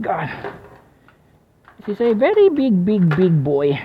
god. This is a very big, big, big boy.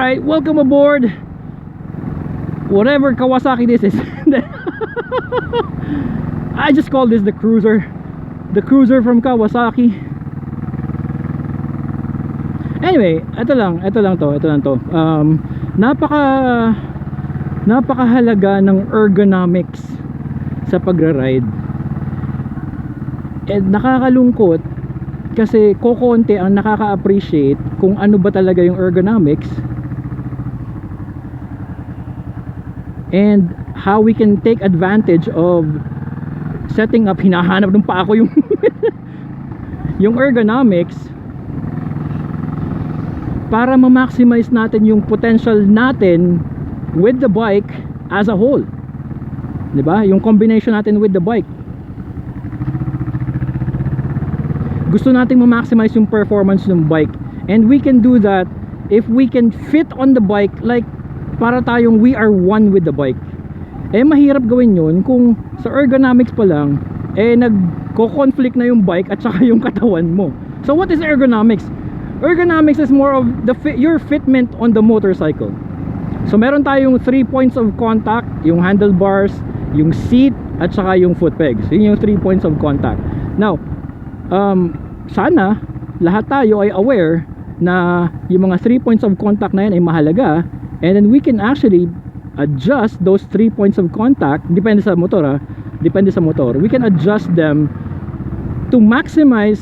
Alright, welcome aboard. Whatever Kawasaki this is. I just call this the cruiser. The cruiser from Kawasaki. Anyway, ito lang, ito lang to, ito lang to. Um, napaka napakahalaga ng ergonomics sa pagra-ride. And nakakalungkot kasi kokonti ang nakaka-appreciate kung ano ba talaga yung ergonomics and how we can take advantage of setting up hinahanap ng pa ako yung yung ergonomics para ma-maximize natin yung potential natin with the bike as a whole. 'di ba? Yung combination natin with the bike. Gusto nating ma-maximize yung performance ng bike. And we can do that if we can fit on the bike like para tayong we are one with the bike. Eh mahirap gawin yun kung sa ergonomics pa lang eh nagko-conflict na yung bike at saka yung katawan mo. So what is ergonomics? Ergonomics is more of the fit, your fitment on the motorcycle. So meron tayong three points of contact yung handlebars yung seat at saka yung foot pegs. Yun yung three points of contact. Now um, sana lahat tayo ay aware na yung mga 3 points of contact na yan ay mahalaga and then we can actually adjust those 3 points of contact depende sa motor ha depende sa motor. We can adjust them to maximize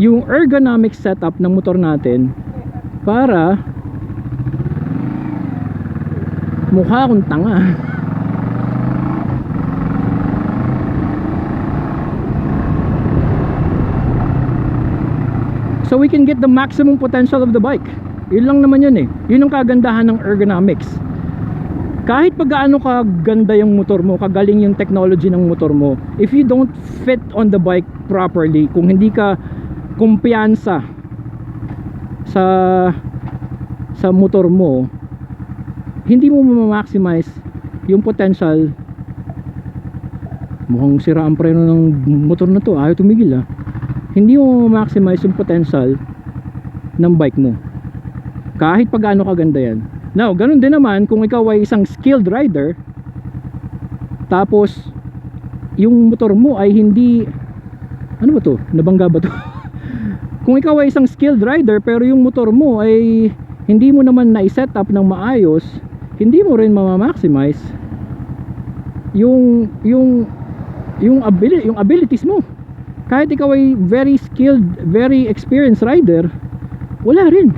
yung ergonomic setup ng motor natin para mukha akong tanga. So we can get the maximum potential of the bike yun lang naman yun eh. Yun ang kagandahan ng ergonomics. Kahit pag gaano kaganda yung motor mo kagaling yung technology ng motor mo if you don't fit on the bike properly kung hindi ka kumpiyansa sa sa motor mo hindi mo ma-maximize yung potential. Mukhang sira ang preno ng motor na to. Ayaw tumigil ah. Hindi mo ma-maximize yung potential ng bike mo kahit pa gaano kaganda yan. Now ganun din naman kung ikaw ay isang skilled rider tapos yung motor mo ay hindi ano ba to? Nabangga ba to? Kung ikaw ay isang skilled rider pero yung motor mo ay hindi mo naman na-set up ng maayos hindi mo rin ma-maximize yung yung yung ability yung abilities mo. Kahit ikaw ay very skilled, very experienced rider, wala rin.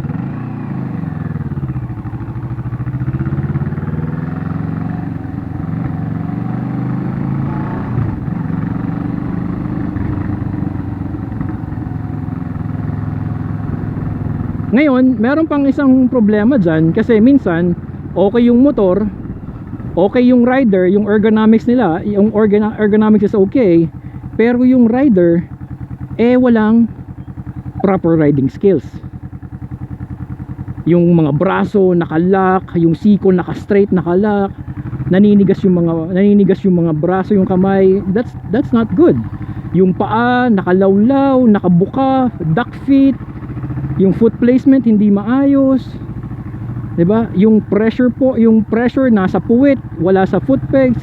Ngayon, meron pang isang problema dyan kasi minsan, okay yung motor, okay yung rider, yung ergonomics nila, yung organa- ergonomics is okay, pero yung rider eh walang proper riding skills. Yung mga braso nakalock yung siko naka-straight nakalock naninigas yung mga naninigas yung mga braso yung kamay that's that's not good. Yung paa nakalawlaw nakabuka duck feet yung foot placement hindi maayos. 'di ba yung pressure po yung pressure nasa puwit wala sa foot pegs.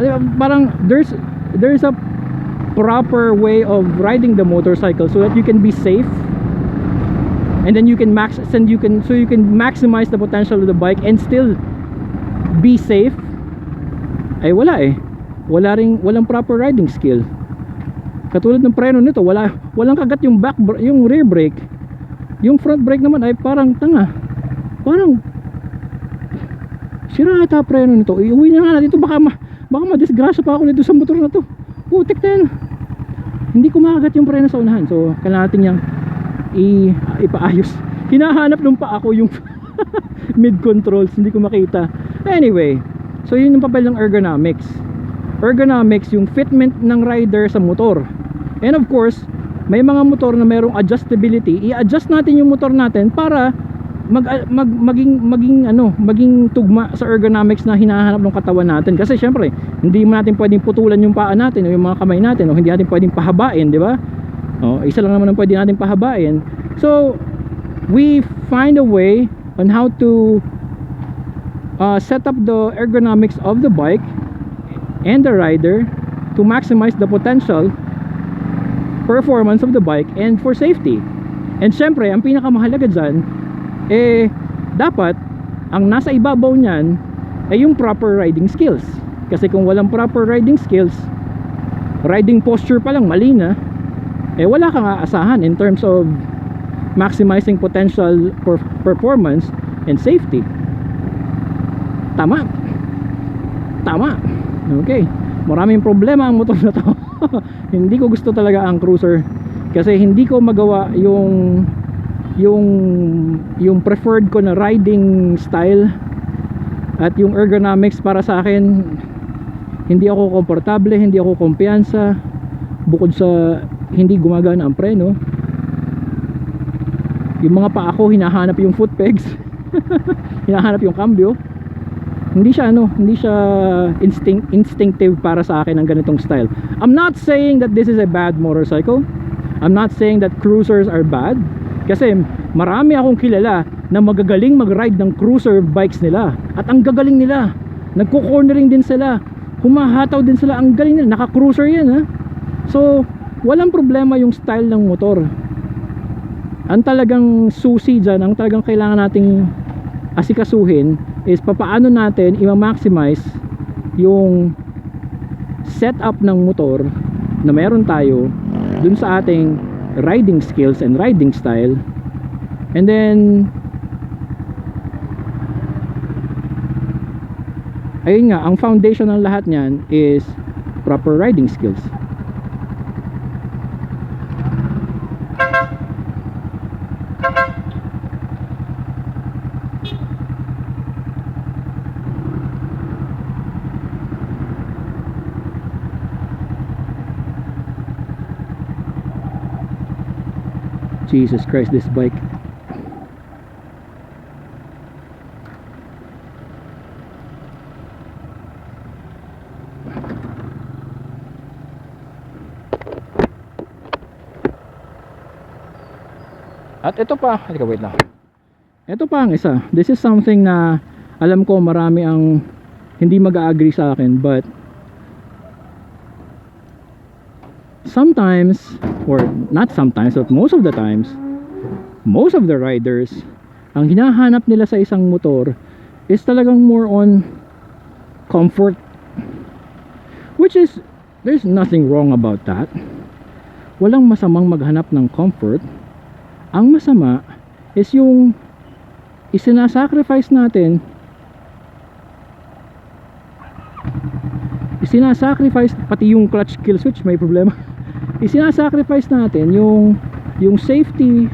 Di ba? parang there's there's a proper way of riding the motorcycle so that you can be safe. And then you can max and you can so you can maximize the potential of the bike and still be safe. Ay wala eh. Wala ring walang proper riding skill. Katulad ng preno nito wala walang kagat yung back yung rear brake yung front brake naman ay parang tanga. Parang sira ata preno nito? Iuwi na nga natin ito baka ma, baka madisgrasya pa ako nito sa motor na to. Putik na yan. Hindi ko makagat yung preno sa unahan. So kailangan natin yung i, ipaayos. Hinahanap nung pa ako yung mid controls hindi ko makita. Anyway so yun yung papel ng ergonomics. Ergonomics yung fitment ng rider sa motor. And of course may mga motor na merong adjustability i-adjust natin yung motor natin para mag, mag maging maging ano maging tugma sa ergonomics na hinahanap ng katawan natin. Kasi syempre hindi mo natin pwedeng putulan yung paa natin o yung mga kamay natin o hindi natin pwedeng pahabain di ba? Oh isa lang naman ang pwede natin pahabain. So we find a way on how to uh, set up the ergonomics of the bike and the rider to maximize the potential performance of the bike and for safety. And syempre ang pinakamahalaga dyan eh dapat ang nasa ibabaw niyan ay yung proper riding skills. Kasi kung walang proper riding skills riding posture pa lang mali na eh wala kang aasahan in terms of maximizing potential per performance and safety. Tama. Tama. Okay. Maraming problema ang motor na to hindi ko gusto talaga ang cruiser. Kasi hindi ko magawa yung yung yung preferred ko na riding style. At yung ergonomics para sa akin hindi ako komportable, hindi ako kumpiyansa. Bukod sa hindi gumagana ang preno. Yung mga paa ko hinahanap yung foot pegs. Hinahanap yung cambio hindi siya ano hindi siya instinct instinctive para sa akin ang ganitong style. I'm not saying that this is a bad motorcycle. I'm not saying that cruisers are bad. Kasi marami akong kilala na magagaling mag-ride ng cruiser bikes nila. At ang gagaling nila nagko-cornering din sila humahataw din sila. Ang galing nila naka-cruiser yan ha? So walang problema yung style ng motor. Ang talagang susi dyan ang talagang kailangan nating asikasuhin is papaano natin i-maximize yung setup ng motor na meron tayo dun sa ating riding skills and riding style. And then ayun nga ang foundation ng lahat niyan is proper riding skills Jesus Christ this bike At ito pa, halika wait lang. Ito pa ang isa. This is something na alam ko marami ang hindi mag-agree sa akin but sometimes or not sometimes but most of the times most of the riders ang hinahanap nila sa isang motor is talagang more on comfort. Which is there's nothing wrong about that. Walang masamang maghanap ng comfort. Ang masama is yung isinasacrifice natin. Isinasacrifice pati yung clutch kill switch may problema isinasacrifice natin yung yung safety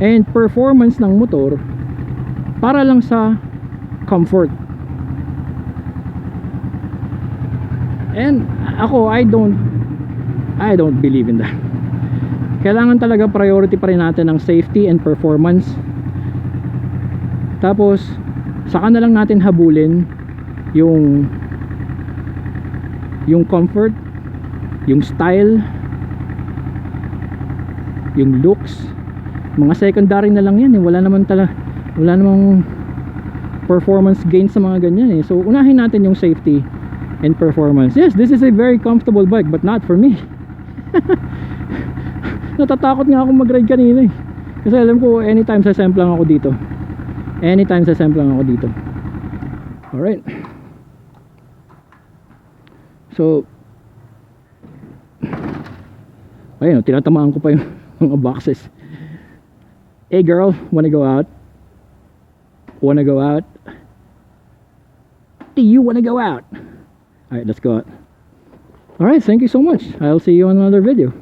and performance ng motor para lang sa comfort. And ako I don't I don't believe in that. Kailangan talaga priority pa rin natin ang safety and performance. Tapos saka na lang natin habulin yung yung comfort yung style yung looks mga secondary na lang yan eh. wala naman tala wala namang performance gain sa mga ganyan eh so unahin natin yung safety and performance. Yes, this is a very comfortable bike but not for me. Natatakot nga ako mag-ride kanina eh. Kasi alam ko anytime sasemp lang ako dito. Anytime sasemp lang ako dito. Alright. So, ayun, tinatamaan ko pa yung mga boxes. Hey girl, wanna go out? Wanna go out? Do you wanna go out? Alright, let's go out. Alright, thank you so much. I'll see you on another video.